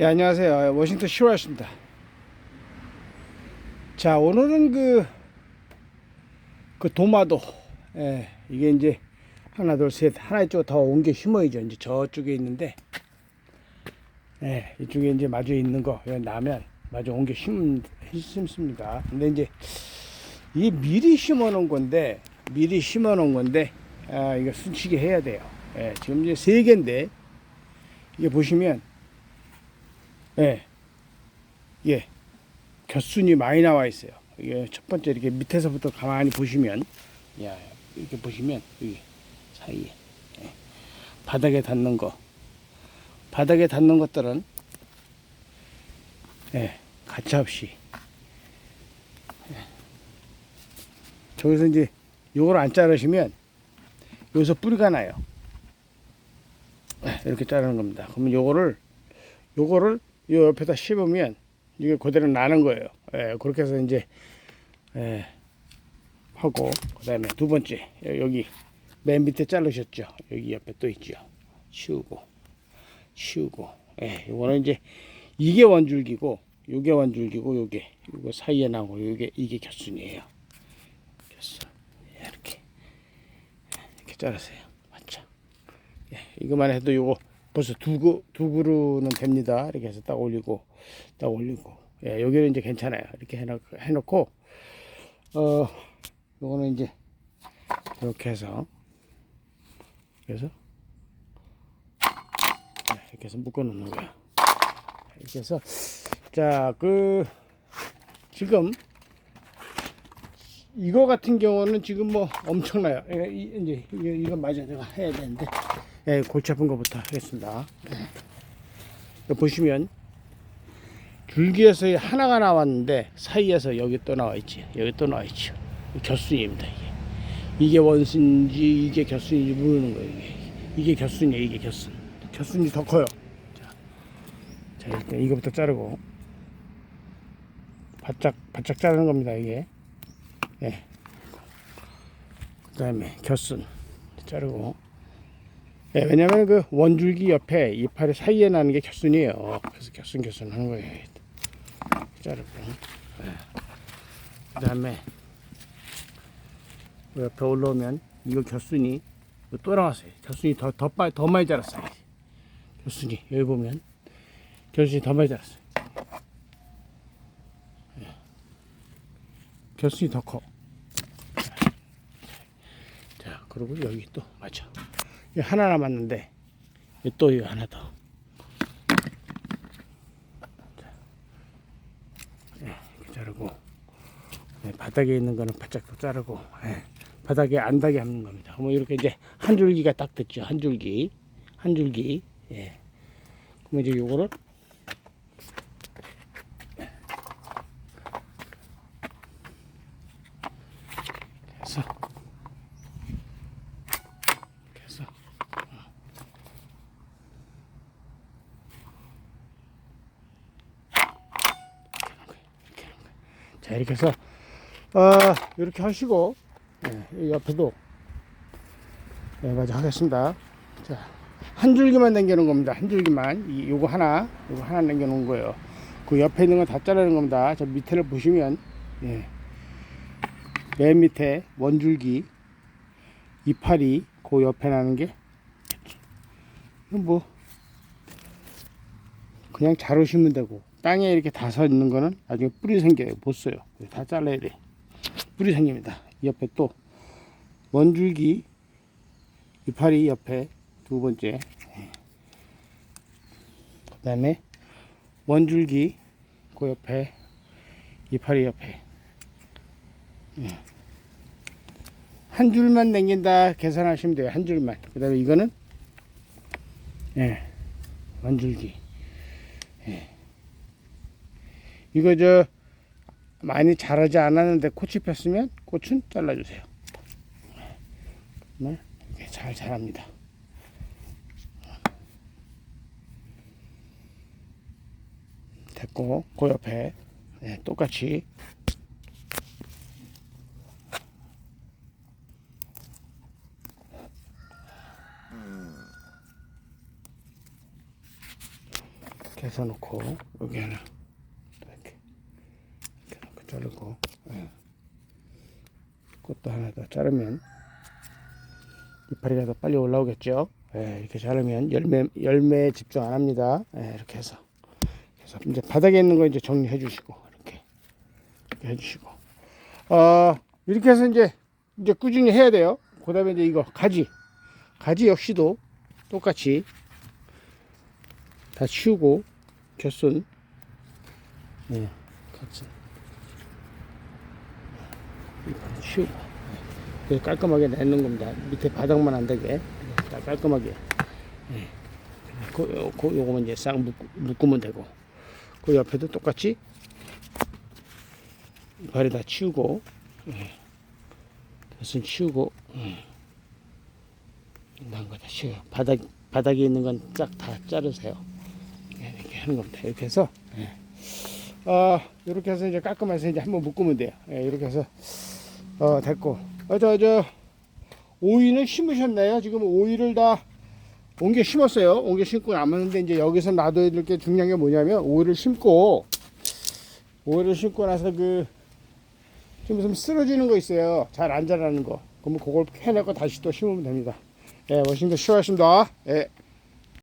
예, 안녕하세요. 워싱턴 시로였습니다. 자, 오늘은 그, 그 도마도, 예, 이게 이제 하나, 둘, 셋, 하나 이쪽 더 옮겨 심어야죠. 이제 저쪽에 있는데, 예, 이쪽에 이제 마주 있는 거, 여기 나면 마주 옮겨 심, 심습니다. 근데 이제 이 미리 심어 놓은 건데, 미리 심어 놓은 건데, 아, 이거 순치게 해야 돼요. 예, 지금 이제 세 개인데, 이게 보시면, 예. 예. 곁순이 많이 나와 있어요. 이게 첫 번째 이렇게 밑에서부터 가만히 보시면, 야, 이렇게 보시면, 여기 사이에, 예. 바닥에 닿는 거. 바닥에 닿는 것들은, 예, 가차없이. 예. 저기서 이제 요걸 안 자르시면, 여기서 뿌리가 나요. 예, 이렇게 자르는 겁니다. 그러면 요거를, 요거를 요 옆에다 씹으면 이게 그대로 나는 거예요. 예, 그렇게 해서 이제 예, 하고 그다음에 두 번째 여기 맨 밑에 자르셨죠. 여기 옆에 또 있죠. 치우고 치우고 예, 요거는 이제 이게 원줄기고 요게 원줄기고 요게 요거 사이에 나오고 요게 이게 곁순이에요. 곁순 예, 이렇게 이렇게 자르세요. 맞죠? 예, 이거만 해도 요거 벌써 두, 그, 두 그루는 됩니다. 이렇게 해서 딱 올리고, 딱 올리고. 예, 여기는 이제 괜찮아요. 이렇게 해놓고, 해놓고, 어, 요거는 이제, 이렇게 해서, 그래서, 네, 이렇게 해서 묶어 놓는 거예요. 이렇게 해서, 자, 그, 지금, 이거 같은 경우는 지금 뭐 엄청나요. 예, 이- 이제, 이거 맞아. 내가 해야 되는데. 예, 골치 아픈 것부터 하겠습니다. 여기 보시면 줄기에서 하나가 나왔는데 사이에서 여기 또 나와 있지. 여기 또 나와 있죠. 겹순입니다. 이게 이게 원순인지 이게 겹순인지 모르는 거예요. 이게 이게 겹순이에요. 이게 겹순. 겹순이 더 커요. 자, 자 일단 이거부터 자르고 바짝 바짝 자르는 겁니다. 이게 예. 그다음에 겹순 자르고 예, 왜냐면 그 원줄기 옆에 이파리 사이에 나는 게 겹순이에요. 그래서 겹순 겹순 하는 거예요. 자르고. 예. 그 다음에 옆에 올라오면 이거 이거 또 나왔어요. 겹순이 더, 더, 빨, 더 많이 자랐어요. 겹순이. 여기 보면 겹순이 더 많이 자랐어요. 예. 겹순이 더 커. 자, 그리고 여기 또 맞아. 이 하나 남았는데 이또 이거 하나 더. 자, 예, 자르고 예, 바닥에 있는 거는 바짝 또 자르고 예, 바닥에 안 닿게 하는 겁니다. 뭐 이렇게 이제 한 줄기가 딱 됐죠. 한 줄기, 한 줄기. 예. 그럼 이제 요거를 해서 이렇게 해서 자 이렇게 해서 어, 이렇게 하시고 예, 이 옆에도 네, 맞아 하겠습니다. 자, 한 줄기만 남겨놓은 겁니다. 한 줄기만 이 요거 하나 요거 하나 남겨놓은 거예요. 그 옆에 있는 건 다 자르는 겁니다. 저 밑에를 보시면 예, 맨 밑에 원줄기 이파리 그 옆에 나는 게 뭐 그냥 자르시면 되고 땅에 이렇게 닿아서 있는 거는 나중에 뿌리 생겨요. 못 써요. 다 잘라야 돼. 뿌리 생깁니다. 이 옆에 또 원줄기 이파리 옆에 두 번째. 그 다음에 원줄기 그 옆에 이파리 옆에. 예. 한 줄만 남긴다 계산하시면 돼요. 한 줄만. 그 다음에 이거는 예 원줄기 이거 저 많이 자라지 않았는데 꽃이 폈으면 꽃은 잘라주세요. 이렇게 잘 자랍니다. 됐고 그 옆에 네, 똑같이 이렇게 해서 놓고 여기 하나 자르고 예. 꽃도 하나 더 자르면 이파리가 더 빨리 올라오겠죠. 예, 이렇게 자르면 열매 열매에 집중 안 합니다. 예, 이렇게 해서 그래서 이제 바닥에 있는 거 이제 정리해 주시고 이렇게, 이렇게 해 주시고 어 이렇게 해서 이제 이제 꾸준히 해야 돼요. 그 다음에 이제 이거 가지 가지 역시도 똑같이 다 치우고 겨순 예, 같이 치우고 예, 깔끔하게 내는 겁니다. 밑에 바닥만 안 되게 다 깔끔하게 예. 그, 그, 요거만 이제 싹 묶, 묶으면 되고 그 옆에도 똑같이 발이 다 치우고 예. 겨순 치우고 예. 난거다 치워요. 바닥 바닥에 있는 건싹다 자르세요. 예, 이렇게 하는 겁니다. 이렇게 해서 예. 아 이렇게 해서 이제 깔끔해서 이제 한번 묶으면 돼요. 예, 이렇게 해서 어 됐고 어저저 오이는 심으셨나요? 지금 오이를 다 옮겨 심었어요. 옮겨 심고 남았는데 이제 여기서 놔둬야 될 게 중요한 게 뭐냐면 오이를 심고 오이를 심고 나서 그좀 있으면 쓰러지는 거 있어요. 잘 안 자라는 거. 그러면 그걸 캐내고 다시 또 심으면 됩니다. 예, 워싱턴 수고하셨습니다. 예.